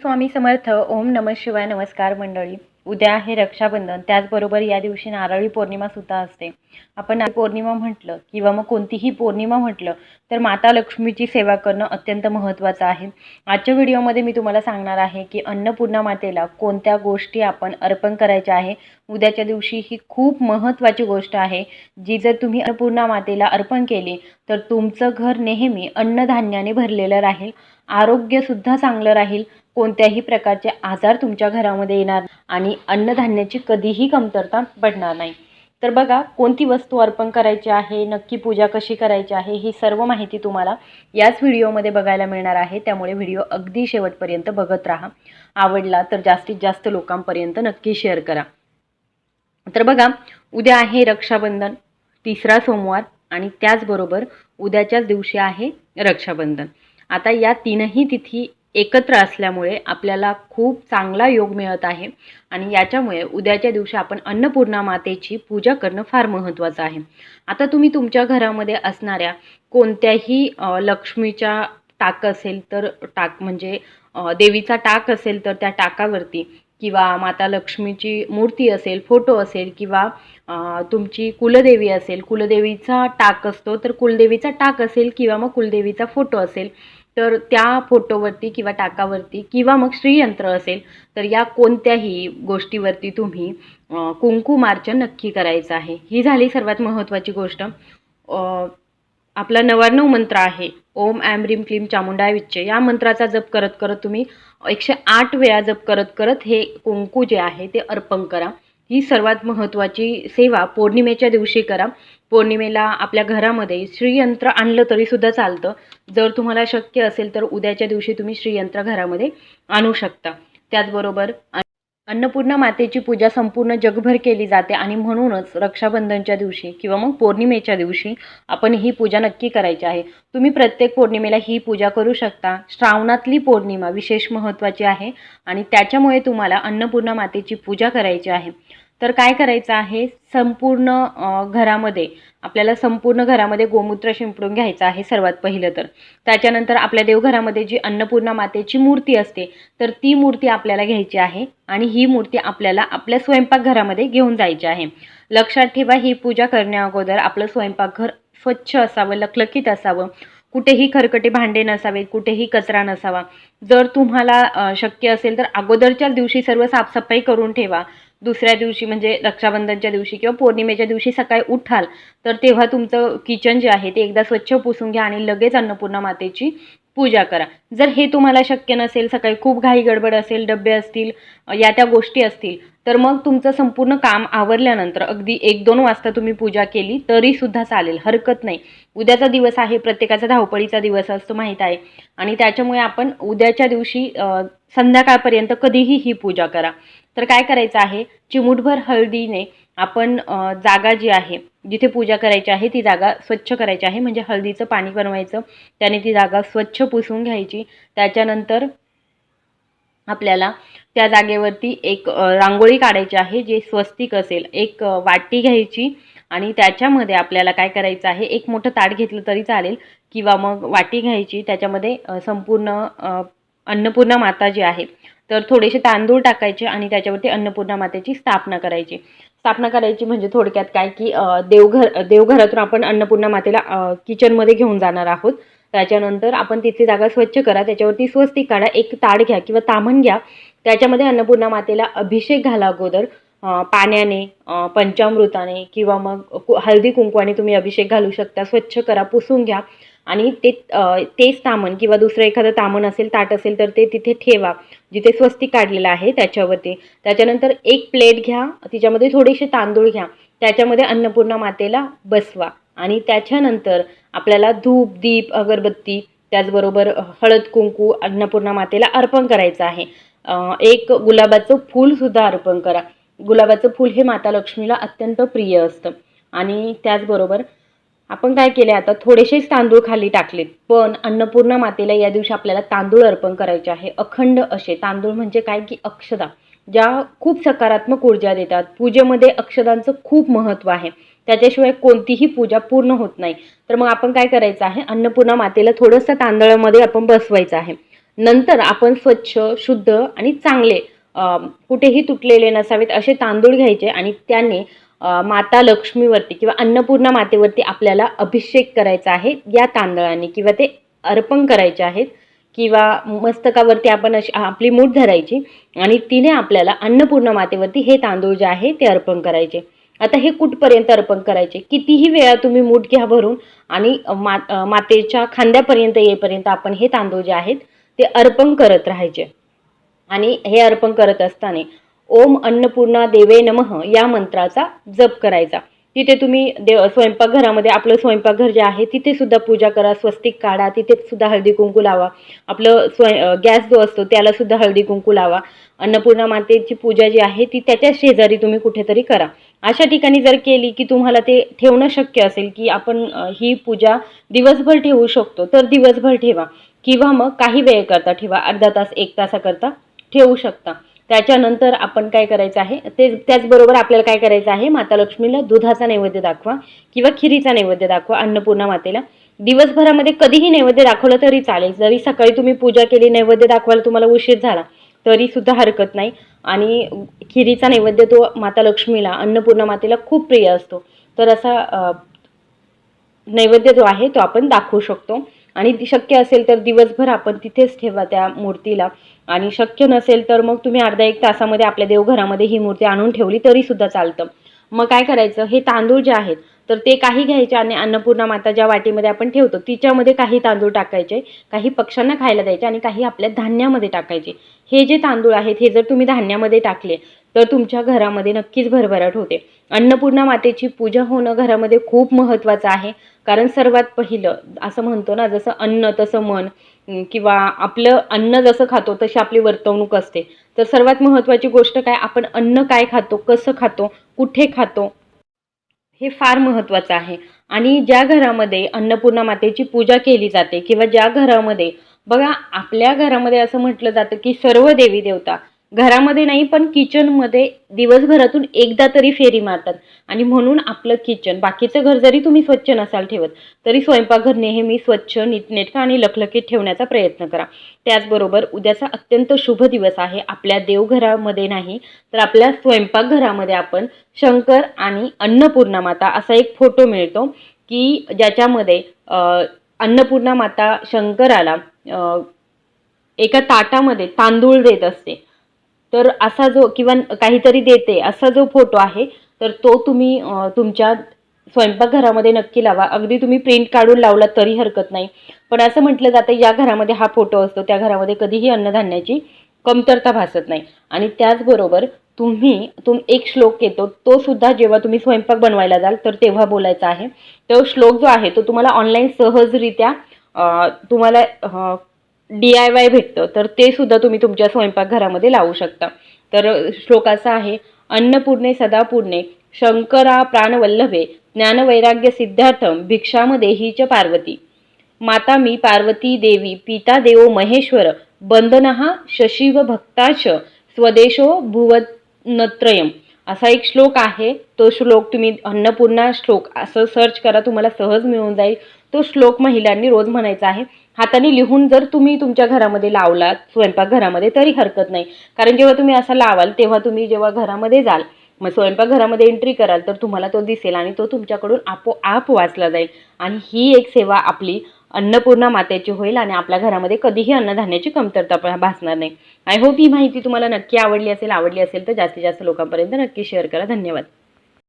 स्वामी समर्थ ओम नम शिवाय नमस्कार मंडळी. उद्या आहे रक्षाबंधन त्याचबरोबर या दिवशी नारळी पौर्णिमा सुद्धा असते. आपण पौर्णिमा म्हटलं किंवा मग कोणतीही पौर्णिमा म्हटलं तर माता लक्ष्मीची सेवा करणं अत्यंत महत्त्वाचं आहे. आजच्या व्हिडिओमध्ये मी तुम्हाला सांगणार आहे की अन्नपूर्णा मातेला कोणत्या गोष्टी आपण अर्पण करायच्या आहे. उद्याच्या दिवशी ही खूप महत्त्वाची गोष्ट आहे. जी जर तुम्ही अन्नपूर्णा मातेला अर्पण केली तर तुमचं घर नेहमी अन्नधान्याने भरलेलं राहील. आरोग्यसुद्धा चांगलं राहील. कोणत्याही प्रकारचे आजार तुमच्या घरामध्ये येणार आणि अन्नधान्याची कधीही कमतरता पडणार नाही. तर बघा कोणती वस्तू अर्पण करायची आहे नक्की पूजा कशी करायची आहे ही सर्व माहिती तुम्हाला याच व्हिडिओमध्ये बघायला मिळणार आहे. त्यामुळे व्हिडिओ अगदी शेवटपर्यंत बघत राहा. आवडला तर जास्तीत जास्त लोकांपर्यंत नक्की शेअर करा. तर बघा उद्या आहे रक्षाबंधन तिसरा सोमवार आणि त्याचबरोबर उद्याच्याच दिवशी आहे रक्षाबंधन. आता या तीनही तिथी एकत्र असल्यामुळे आपल्याला खूप चांगला योग मिळत आहे. आणि याच्यामुळे उद्याच्या दिवशी आपण अन्नपूर्णा मातेची पूजा करणं फार महत्त्वाचं आहे. आता तुम्ही तुमच्या घरामध्ये असणाऱ्या कोणत्याही लक्ष्मीच्या टाक असेल तर टाक म्हणजे देवीचा टाक असेल तर त्या टाकावरती किंवा माता लक्ष्मीची मूर्ती असेल फोटो असेल किंवा तुमची कुलदेवी असेल कुलदेवीचा टाक असतो तर कुलदेवीचा टाक असेल किंवा मग कुलदेवीचा फोटो असेल तर त्या फोटोवरती किंवा टाकावरती किंवा मग श्रीयंत्र असेल तर या कोणत्याही गोष्टीवरती तुम्ही कुंकू कुंकुमार्चन नक्की करायचं आहे. ही झाली सर्वात महत्त्वाची गोष्ट. आपला नवाण्णव मंत्र आहे ओम ॲम रीम क्लीम चामुंडाय विच्चे या मंत्राचा जप करत करत तुम्ही एकशे आठ वेळा जप करत करत हे कुंकू जे आहे ते अर्पण करा. ही सर्वात महत्त्वाची सेवा पौर्णिमेच्या दिवशी करा. पौर्णिमेला आपल्या घरामध्ये श्रीयंत्र आणलं तरीसुद्धा चालतं. जर तुम्हाला शक्य असेल तर उद्याच्या दिवशी तुम्ही श्रीयंत्र घरामध्ये आणू शकता. त्याचबरोबर अन्नपूर्णा मातेची पूजा संपूर्ण जगभर केली जाते आणि म्हणूनच रक्षाबंधनच्या दिवशी किंवा मग पौर्णिमेच्या दिवशी आपण ही पूजा नक्की करायची आहे. तुम्ही प्रत्येक पौर्णिमेला ही पूजा करू शकता. श्रावणातली पौर्णिमा विशेष महत्त्वाची आहे आणि त्याच्यामुळे तुम्हाला अन्नपूर्णा मातेची पूजा करायची आहे. तर काय करायचं आहे? संपूर्ण घरामध्ये आपल्याला संपूर्ण घरामध्ये गोमूत्र शिंपडून घ्यायचं आहे सर्वात पहिलं तर. त्याच्यानंतर आपल्या देवघरामध्ये जी अन्नपूर्णा मातेची मूर्ती असते तर ती मूर्ती आपल्याला घ्यायची आहे आणि ही मूर्ती आपल्याला आपल्या स्वयंपाकघरामध्ये घेऊन जायची आहे. लक्षात ठेवा ही पूजा करण्या अगोदर आपलं स्वयंपाकघर स्वच्छ असावं लखलखीत असावं. कुठेही खरकटे भांडे नसावेत कुठेही कचरा नसावा. जर तुम्हाला शक्य असेल तर अगोदरच्याच दिवशी सर्व साफसफाई करून ठेवा. दुसऱ्या दिवशी म्हणजे रक्षाबंधनच्या दिवशी किंवा पौर्णिमेच्या दिवशी सकाळी उठाल तर तेव्हा तुमचं किचन जे आहे ते एकदा स्वच्छ पुसून घ्या आणि लगेच अन्नपूर्णा मातेची पूजा करा. जर हे तुम्हाला शक्य नसेल सकाळी खूप घाई गडबड असेल डबे असतील या त्या गोष्टी असतील तर मग तुमचं संपूर्ण काम आवरल्यानंतर अगदी एक दोन वाजता तुम्ही पूजा केली तरीसुद्धा चालेल हरकत नाही. उद्याचा दिवस आहे प्रत्येकाचा धावपळीचा दिवस असतो माहीत आहे. आणि त्याच्यामुळे आपण उद्याच्या दिवशी संध्याकाळपर्यंत कधीही ही पूजा करा. तर काय करायचं आहे चिमूटभर हळदीने आपण जागा जी आहे जिथे पूजा करायची आहे ती जागा स्वच्छ करायची आहे. म्हणजे हळदीचं पाणी बनवायचं त्याने ती जागा स्वच्छ पुसून घ्यायची. त्याच्यानंतर आपल्याला त्या जागेवरती एक रांगोळी काढायची आहे जे स्वस्तिक असेल. एक वाटी घ्यायची आणि त्याच्यामध्ये आपल्याला काय करायचं आहे एक मोठं ताट घेतलं तरी चालेल. किंवा मग वाटी घ्यायची त्याच्यामध्ये संपूर्ण अन्नपूर्णा माता जी आहे. तर थोडेसे तांदूळ टाकायचे आणि त्याच्यावरती अन्नपूर्णा मातेची स्थापना करायची. स्थापना करायची म्हणजे थोडक्यात काय की देवघर देवघरातून आपण अन्नपूर्णा मातेला किचनमध्ये घेऊन जाणार आहोत. त्याच्यानंतर आपण तिथली जागा स्वच्छ करा त्याच्यावरती स्वस्तिक काढा एक ताड घ्या किंवा तामण घ्या. त्याच्यामध्ये अन्नपूर्णा मातेला अभिषेक घाला अगोदर. पाण्याने पंचामृताने किंवा मग कु- हळदी कुंकवाने तुम्ही अभिषेक घालू शकता. स्वच्छ करा पुसून घ्या. आणि ते तेच तामण किंवा दुसरं एखादं तामण असेल ताट असेल तर ते तिथे ठेवा. जिथे स्वस्तिक काढलेलं आहे त्याच्यावरती. त्याच्यानंतर एक प्लेट घ्या. तिच्यामध्ये थोडेसे तांदूळ घ्या. त्याच्यामध्ये अन्नपूर्णा मातेला बसवा. आणि त्याच्यानंतर आपल्याला धूप दीप अगरबत्ती त्याचबरोबर हळद कुंकू अन्नपूर्णा मातेला अर्पण करायचं आहे. एक गुलाबाचं फूलसुद्धा अर्पण करा. गुलाबाचं फूल हे माता लक्ष्मीला अत्यंत प्रिय असतं. आणि त्याचबरोबर आपण काय केले आता? थोडेसेच तांदूळ खाली टाकलेत. पण अन्नपूर्णा मातेला या दिवशी आपल्याला तांदूळ अर्पण करायचे आहे. अखंड असे. तांदूळ म्हणजे काय? की अक्षदा. ज्या खूप सकारात्मक ऊर्जा देतात. पूजेमध्ये अक्षदांचं खूप महत्त्व आहे. त्याच्याशिवाय कोणतीही पूजा पूर्ण होत नाही. तर मग आपण काय करायचं आहे? अन्नपूर्णा मातेला थोडंसं तांदळामध्ये आपण बसवायचं आहे. नंतर आपण स्वच्छ शुद्ध आणि चांगले कुठेही तुटलेले नसावेत असे तांदूळ घ्यायचे आणि त्याने माता लक्ष्मीवरती किंवा अन्नपूर्णा मातेवरती आपल्याला अभिषेक करायचा आहे. या तांदळाने किंवा ते अर्पण करायचे आहेत किंवा मस्तकावरती आपण अशी आपली मूठ धरायची आणि तिने आपल्याला अन्नपूर्णा मातेवरती हे तांदूळ जे आहे ते अर्पण करायचे. आता हे कुठपर्यंत अर्पण करायचे? कितीही वेळा तुम्ही मूठ घ्या भरून आणि मा मातेच्या खांद्यापर्यंत येईपर्यंत आपण हे तांदूळ जे आहेत ते अर्पण करत राहायचे. आणि हे अर्पण करत असताना ओम अन्नपूर्णा देवे नमः या मंत्राचा जप करायचा. तिथे तुम्ही देव स्वयंपाकघरामध्ये आपलं स्वयंपाकघर जे आहे तिथे सुद्धा पूजा करा स्वस्तिक काढा तिथे सुद्धा हळदी कुंकू लावा. आपलं स्वय गॅस जो असतो त्याला सुद्धा हळदी कुंकू लावा. अन्नपूर्णा मातेची पूजा जी आहे ती त्याच्या शेजारी तुम्ही कुठेतरी करा. अशा ठिकाणी जर केली की तुम्हाला ते ठेवणं शक्य असेल की आपण ही पूजा दिवसभर ठेवू शकतो तर दिवसभर ठेवा. किंवा मग काही वेळ करता ठेवा अर्धा तास एक तासाकरता ठेवू शकता. त्याच्यानंतर आपण काय करायचं आहे? ते त्याचबरोबर आपल्याला काय करायचं आहे? माता लक्ष्मीला दुधाचा नैवेद्य दाखवा किंवा खिरीचा नैवेद्य दाखवा अन्नपूर्णा मातेला. दिवसभरामध्ये कधीही नैवेद्य दाखवलं तरी चालेल. जरी सकाळी तुम्ही पूजा केली नैवेद्य दाखवायला तुम्हाला उशीर झाला तरी सुद्धा हरकत नाही. आणि खिरीचा नैवेद्य तो माता लक्ष्मीला अन्नपूर्णा मातेला खूप प्रिय असतो. तर असा नैवेद्य जो आहे तो आपण दाखवू शकतो. आणि शक्य असेल तर दिवसभर आपण तिथेच ठेवा त्या मूर्तीला. आणि शक्य नसेल तर मग तुम्ही अर्धा एक तासामध्ये आपल्या देवघरामध्ये ही मूर्ती आणून ठेवली तरी सुद्धा चालतं. मग काय करायचं? हे तांदूळ जे आहेत तर ते काही घ्यायचे आणि अन्नपूर्णा माता ज्या वाटीमध्ये आपण ठेवतो तिच्यामध्ये काही तांदूळ टाकायचे काही पक्ष्यांना खायला द्यायचे आणि काही आपल्या धान्यामध्ये टाकायचे. हे जे तांदूळ आहेत हे जर तुम्ही धान्यामध्ये टाकले तर तुमच्या घरामध्ये नक्कीच भरभराट होते. अन्नपूर्णा मातेची पूजा होणं घरामध्ये खूप महत्त्वाचं आहे. कारण सर्वात पहिलं असं म्हणतो ना जसं अन्न तसं मन किंवा आपलं अन्न जसं खातो तशी आपली वर्तवणूक असते. तर सर्वात महत्त्वाची गोष्ट काय? आपण अन्न काय खातो कसं खातो कुठे खातो हे फार महत्त्वाचं आहे. आणि ज्या घरामध्ये अन्नपूर्णा मातेची पूजा केली जाते किंवा ज्या घरामध्ये बघा आपल्या घरामध्ये असं म्हटलं जातं की सर्व देवी देवता घरामध्ये नाही पण किचनमध्ये दिवसभरातून एकदा तरी फेरी मारतात. आणि म्हणून आपलं किचन बाकीचं घर जरी तुम्ही स्वच्छ नसाल ठेवत तरी स्वयंपाकघर नेहमी स्वच्छ नीटनेटका आणि लखलखीत ठेवण्याचा प्रयत्न करा. त्याचबरोबर उद्याचा अत्यंत शुभ दिवस आहे. आपल्या देवघरामध्ये नाही तर आपल्या स्वयंपाकघरामध्ये आपण शंकर आणि अन्नपूर्णा माता असा एक फोटो मिळतो की ज्याच्यामध्ये अन्नपूर्णा माता शंकराला एका ताटामध्ये तांदूळ देत असते. तर असा जो किंवा काहीतरी देते असा जो फोटो आहे तर तो तुम्ही तुमच्या स्वयंपाकघरामध्ये नक्की लावा. अगदी तुम्ही प्रिंट काढून लावला तरी हरकत नाही. पण असं म्हटलं जातं या घरामध्ये हा फोटो असतो त्या घरामध्ये कधीही अन्नधान्याची कमतरता भासत नाही. आणि त्याचबरोबर तुम्ही तुम एक श्लोक येतो तो सुद्धा जेव्हा तुम्ही स्वयंपाक बनवायला जाल तर तेव्हा बोलायचा आहे. तो श्लोक जो आहे तो तुम्हाला ऑनलाईन सहजरित्या तुम्हाला डी आय वाय भेटतं. तर ते सुद्धा तुम्ही तुमच्या स्वयंपाकघरामध्ये लावू शकता. तर श्लोक असा आहे अन्नपूर्णे सदापूर्णे शंकरा प्राणवल्लभे ज्ञानवैराग्य सिद्धार्थम भिक्षामदेही च पार्वती. माता मी पार्वती देवी पिता देवो महेश्वर बंदनः शशिव भक्ताच स्वदेशो भुवनत्रयम. असा एक श्लोक आहे. तो श्लोक तुम्ही अन्नपूर्णा श्लोक असं सर्च करा तुम्हाला सहज मिळून जाईल. तो श्लोक महिलांनी रोज म्हणायचा आहे हाताने लिहून जर तुम्ही तुमच्या घरामध्ये लावलात स्वयंपाकघरामध्ये तरी हरकत नाही. कारण जेव्हा तुम्ही असा लावाल तेव्हा तुम्ही जेव्हा घरामध्ये जाल मग स्वयंपाकघरामध्ये एंट्री कराल तर तुम्हाला तो दिसेल आणि तो तुमच्याकडून आपोआप वाचला जाईल. आणि ही एक सेवा आपली अन्नपूर्णा मातेची होईल आणि आपल्या घरामध्ये कधीही अन्नधान्याची कमतरता भासणार नाही. आय होप ही माहिती तुम्हाला नक्की आवडली असेल आवडली असेल तर जास्तीत जास्त लोकांपर्यंत नक्की शेअर करा. धन्यवाद.